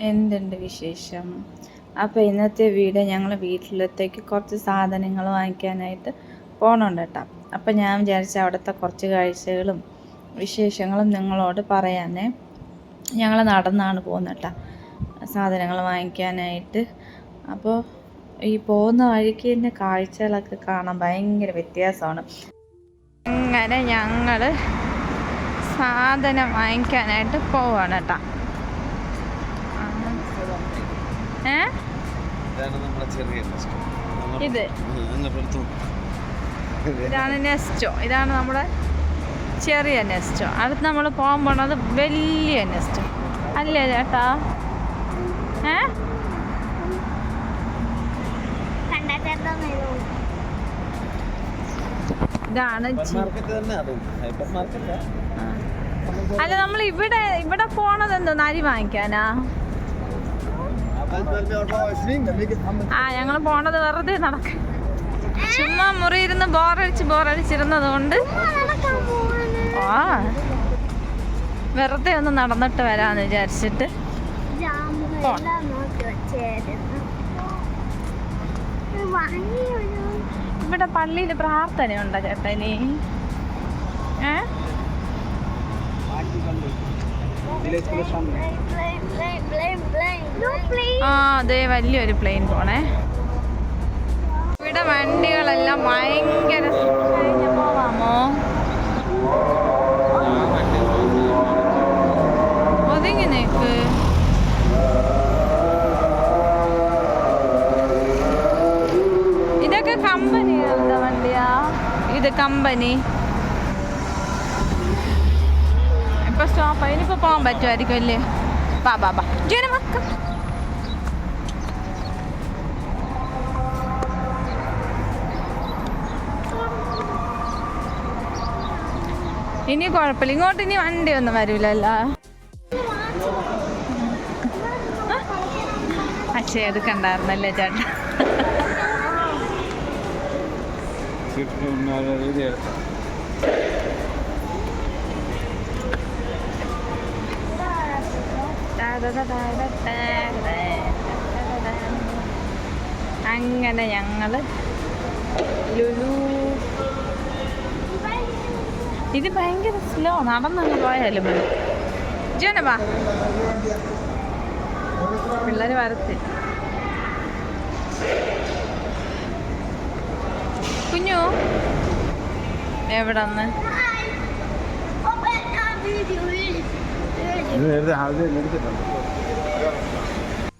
എന്തുണ്ട് വിശേഷം? അപ്പോൾ ഇന്നത്തെ വീഡിയോ ഞങ്ങൾ വീട്ടിലത്തേക്ക് കുറച്ച് സാധനങ്ങൾ വാങ്ങിക്കാനായിട്ട് പോകണുണ്ട് കേട്ടോ. അപ്പോൾ ഞാൻ വിചാരിച്ച അവിടുത്തെ കുറച്ച് കാഴ്ചകളും വിശേഷങ്ങളും നിങ്ങളോട് പറയാനേ. ഞങ്ങൾ നടന്നാണ് പോകുന്നത് കേട്ടോ. സാധനങ്ങൾ വാങ്ങിക്കാനായിട്ട്. അപ്പോൾ ഈ പോകുന്ന വഴിക്ക് തന്നെ കാഴ്ചകളൊക്കെ കാണാൻ ഭയങ്കര വ്യത്യാസമാണ്. അങ്ങനെ ഞങ്ങൾ സാധനം വാങ്ങിക്കാനായിട്ട് പോവാണ് കേട്ടോ ഏ ഇതാണ് നമ്മുടെ ചെറിയ നെസ്റ്റ് ഇത്. ഇതാണ് നെസ്റ്റോ. ഇതാണ് നമ്മുടെ ചെറിയ നെസ്റ്റോ. അടുത്ത് നമ്മൾ പോകാൻ പോണത് വലിയ നെസ്റ്റോ. അല്ലേ ചേട്ടാ? ഏ? ഇതാണ്. അല്ല നമ്മൾ ഇവിടെ ഇവിടെ പോണത് എന്തോ അരി വാങ്ങിക്കാനാ? ആ ഞങ്ങൾ പോണത് വെറുതെ നടക്ക. ചുമ്മാ മുറി ഇരുന്ന് ബോറടിച്ച് ബോറടിച്ചിരുന്നത് കൊണ്ട് ആ വെറുതെ ഒന്ന് നടന്നിട്ട് വരാന്ന് വിചാരിച്ചിട്ട്. ഇവിടെ പള്ളിയിൽ പ്രാർത്ഥനയുണ്ടോ ചേട്ടനി. ഏ? ആ അതെ വലിയൊരു പ്ലെയിൻ പോണേ. ഇവിടെ വണ്ടികളെല്ലാം ഭയങ്കര പോവാമോ ഒതുങ്ങി നിൽക്ക് ഇതൊക്കെ കമ്പനികളുടെ വണ്ടിയാ? ഇത് കമ്പനി ഇപ്പൊ സ്റ്റോപ്പ് ഇനിയിപ്പോ പോകാൻ പറ്റുമായിരിക്കും അല്ലേ? ബാ ബാ ബാ ജന മക്ക ഇനി കുഴപ്പമില്ല. ഇങ്ങോട്ട് ഇനി വണ്ടി ഒന്നും വരൂലല്ലോ. അച്ഛേ അത് കണ്ടായിരുന്നല്ലേ ചേട്ടാ? അങ്ങനെ ഞങ്ങൾ ലുലു. ഇത് ഭയങ്കര സ്ലോ നടന്നങ്ങ് പോയാലും മതി. ജനവാ പിള്ളേര് വരത്തി കുഞ്ഞു എവിടെന്ന്?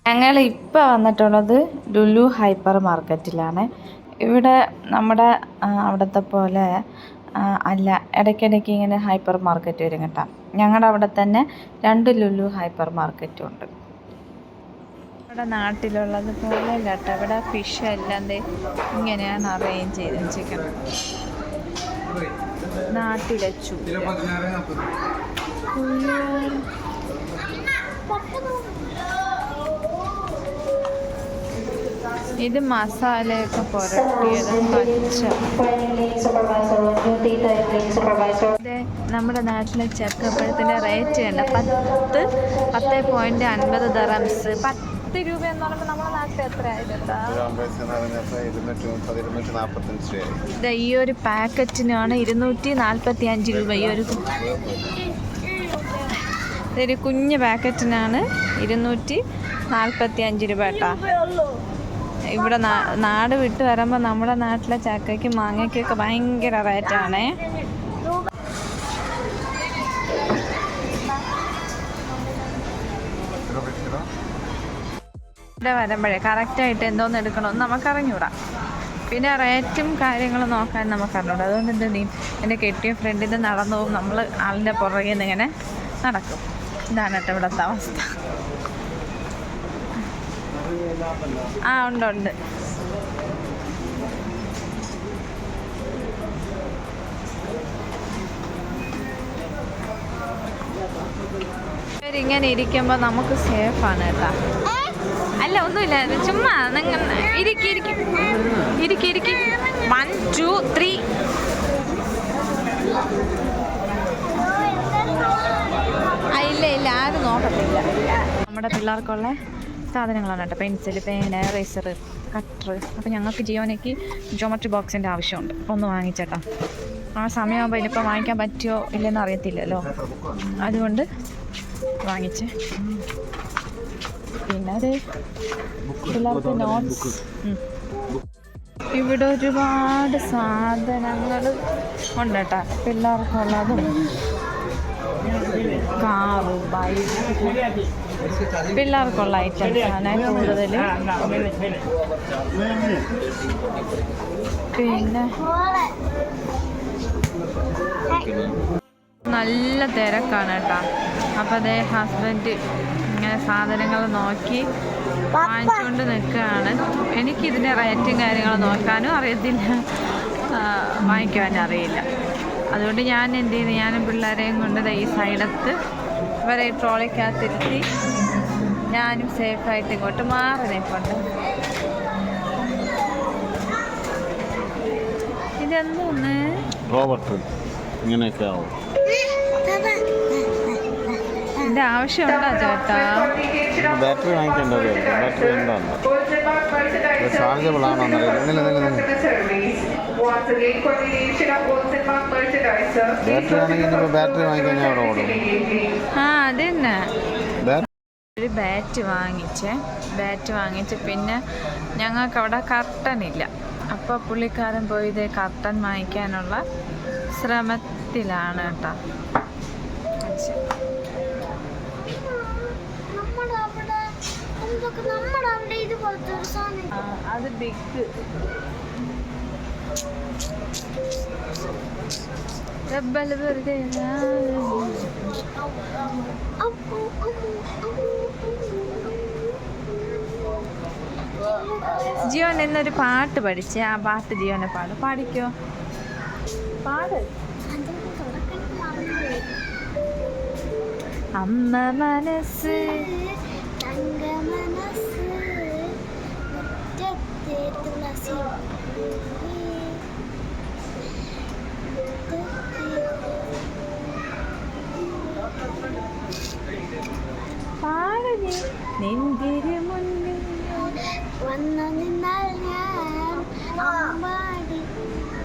ഞങ്ങൾ ഇപ്പോൾ വന്നിട്ടുള്ളത് ലുലു ഹൈപ്പർ മാർക്കറ്റിലാണ്. ഇവിടെ നമ്മുടെ അവിടത്തെ പോലെ അല്ല ഇടയ്ക്കിടയ്ക്ക് ഇങ്ങനെ ഹൈപ്പർ മാർക്കറ്റ് വരും കേട്ടോ. ഞങ്ങളുടെ അവിടെ തന്നെ രണ്ട് ലുലു ഹൈപ്പർ മാർക്കറ്റും ഉണ്ട്. നമ്മുടെ നാട്ടിലുള്ളത് പോലെ അല്ല കേട്ടോ. ഇവിടെ ഫിഷ് എല്ലാം ഇങ്ങനെയാണ് അറേഞ്ച് ചെയ്ത് വെച്ചിരിക്കുന്നത് നാട്ടിലെ ചൂര. ഇത് മസാലയൊക്കെ പുരട്ടിയത് പച്ച. നമ്മുടെ നാട്ടിലെ ചക്കപ്പഴത്തിന്റെ റേറ്റ് ഉണ്ട് പത്ത് പത്ത് പോയിന്റ് അൻപത് ദറംസ് പത്ത് രൂപ എന്ന് പറയുമ്പോൾ നമ്മുടെ നാട്ടിൽ എത്ര ആയിട്ടാ ഇരുന്നൂറ്റി മുപ്പത് ഇരുന്നൂറ്റി നാൽപ്പത്തഞ്ച് രൂപയായി ഇത് ഈ ഒരു പാക്കറ്റിനാണ് ഇരുന്നൂറ്റി നാൽപ്പത്തി അഞ്ച് രൂപ. ഈ ഒരു ഇതൊരു കുഞ്ഞ് പാക്കറ്റിനാണ് ഇരുന്നൂറ്റി നാൽപ്പത്തി അഞ്ച് രൂപ കേട്ടോ. ഇവിടെ നാട് വിട്ട് വരുമ്പോൾ നമ്മുടെ നാട്ടിലെ ചക്കയ്ക്കും മാങ്ങയ്ക്കൊക്കെ ഭയങ്കര റേറ്റാണേ. ഇവിടെ വരുമ്പോഴേ കറക്റ്റായിട്ട് എന്തോന്ന് എടുക്കണമെന്ന് നമുക്ക് അറിഞ്ഞൂടാ പിന്നെ റേറ്റും കാര്യങ്ങളും നോക്കാൻ നമുക്ക് അറിഞ്ഞൂടാ അതുകൊണ്ട് എന്ത് നീ എന്റെ കെട്ടിയ ഫ്രണ്ടിൽ നിന്ന് നടന്നു പോകും. നമ്മൾ ആളിന്റെ പുറകെ നിന്ന് ഇങ്ങനെ നടക്കും. ഇതാണ് ഇവിടുത്തെ അവസ്ഥ. ആ ഉണ്ട് ഉണ്ട്. ഇങ്ങനെ ഇരിക്കുമ്പോൾ നമുക്ക് സേഫാണ് കേട്ടാ. അല്ല ഒന്നുമില്ല. ചുമ്മാ നിങ്ങൾ ഇരിക്കി ഇരിക്കി. ഇരിക്കി ഇരിക്കി. വൺ ടു ത്രീ നമ്മുടെ പിള്ളേർക്കുള്ള സാധനങ്ങളാണ് കേട്ടോ. പെൻസിൽ പേന റേസർ കട്ടർ അപ്പോൾ ഞങ്ങൾക്ക് ജിയോനയ്ക്ക് ജോമെട്രി ബോക്സിന്റെ ആവശ്യമുണ്ട്. ഒന്ന് വാങ്ങിച്ചേട്ടാ. ആ സമയമാകുമ്പോൾ ഇനിയിപ്പോൾ വാങ്ങിക്കാൻ പറ്റുമോ ഇല്ലെന്ന് അറിയത്തില്ലല്ലോ. അതുകൊണ്ട് വാങ്ങിച്ച്. പിന്നെ അത് പിള്ളേർക്ക് നോട്ട്സ് ഇവിടെ ഒരുപാട് സാധനങ്ങൾ ഉണ്ട് കേട്ടോ. പിള്ളേർക്കുള്ളതും. കാറ് ബൈക്ക് പിള്ളേർക്കുള്ള ഐറ്റംസ് ആണ് കൂടുതൽ പിന്നെ? നല്ല തിരക്കാണ് കേട്ടോ. അപ്പോൾ അതേ ഹസ്ബൻഡ് ഇങ്ങനെ സാധനങ്ങൾ നോക്കി വാങ്ങിച്ചുകൊണ്ട് നിൽക്കുകയാണ്. എനിക്കിതിന്റെ റേറ്റും കാര്യങ്ങളും നോക്കാനും അറിയത്തില്ല. ആ, വാങ്ങിക്കുവാനും അറിയില്ല. അതുകൊണ്ട് ഞാൻ എന്ത് ചെയ്യുന്നു? ഞാനും പിള്ളേരെയും കൊണ്ട് ഈ സൈഡത്ത് ഇവരെ ട്രോളിക്കകത്തിരുത്തി ഞാനും സേഫായിട്ട് ഇങ്ങോട്ട് മാറി നിൽപ്പുണ്ട് ഇതെന്തോന്ന്? റോബർട്ട് ഇങ്ങനെയൊക്കെ ആവും. ഇതിന്റെ ആവശ്യമുണ്ടോ ചേട്ടാ? ബാറ്ററി വാങ്ങിക്കേണ്ടത് ബാറ്ററി എന്താണ് ചാർജബിൾ ആണോ ആണെങ്കിൽ ബാറ്ററി വാങ്ങിക്കാൻ അവിടെ ഓടും. ആ അത് തന്നെ ബാറ്ററി ഒരു ബാറ്റ് വാങ്ങിച്ചേ. ബാറ്റ് വാങ്ങിച്ച് പിന്നെ ഞങ്ങൾക്ക് അവിടെ കർട്ടൻ ഇല്ല അപ്പോൾ പുള്ളിക്കാരൻ പോയി ഇത് കർട്ടൻ വാങ്ങിക്കാനുള്ള ശ്രമത്തിലാണ് കേട്ടോ. അത് ബിഗ് വെറുതെ അപ്പു, അപ്പു, അപ്പു, അപ്പു. ജിയോൻ എന്നൊരു പാട്ട് പഠിച്ച് ആ പാട്ട് ജിയോനെ പാടും പാടിക്കോ പാട്. അമ്മ മനസ്സ്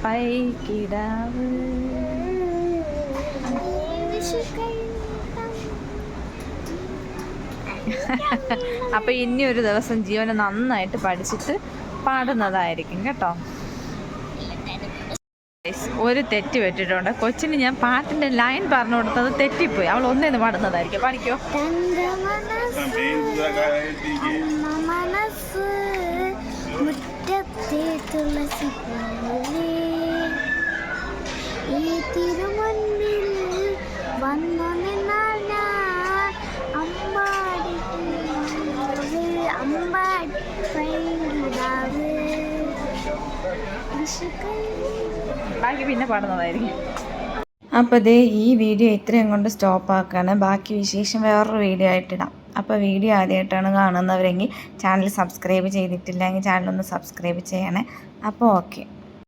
പൈക്കിടാവ് അപ്പൊ ഇനി ഒരു ദിവസം ജീവനെ നന്നായിട്ട് പഠിച്ചിട്ട് പാടുന്നതായിരിക്കും കേട്ടോ. ഒരു തെറ്റ് പറ്റിയിട്ടുണ്ട്. കൊച്ചിന് ഞാൻ പാട്ടിന്റെ ലൈൻ പറഞ്ഞു കൊടുത്തത് തെറ്റിപ്പോയി. അവൾ ഒന്നേന്ന് പാടുന്നതായിരിക്കും. പഠിക്കോ തുളസി പോലെ ഈ തിരുമുന്നിൽ വന്നു നിന്നാൽ ഞാൻ അമ്പാടി അമ്പാടി പൈങ്കിടാവ് ബാക്കി പിന്നെ പാടുന്നതായിരിക്കും. അപ്പോൾ ദേ ഈ വീഡിയോ ഇത്രയും കൊണ്ട് സ്റ്റോപ്പ് ആക്കുകയാണ് ബാക്കി വിശേഷം വേറൊരു വീഡിയോ ആയിട്ടിടാം അപ്പോൾ വീഡിയോ ആദ്യമായിട്ടാണ് കാണുന്നവരെങ്കിൽ ചാനൽ സബ്സ്ക്രൈബ് ചെയ്തിട്ടില്ലെങ്കിൽ ചാനൽ ഒന്ന് സബ്സ്ക്രൈബ് ചെയ്യണേ. അപ്പോൾ ഓക്കെ.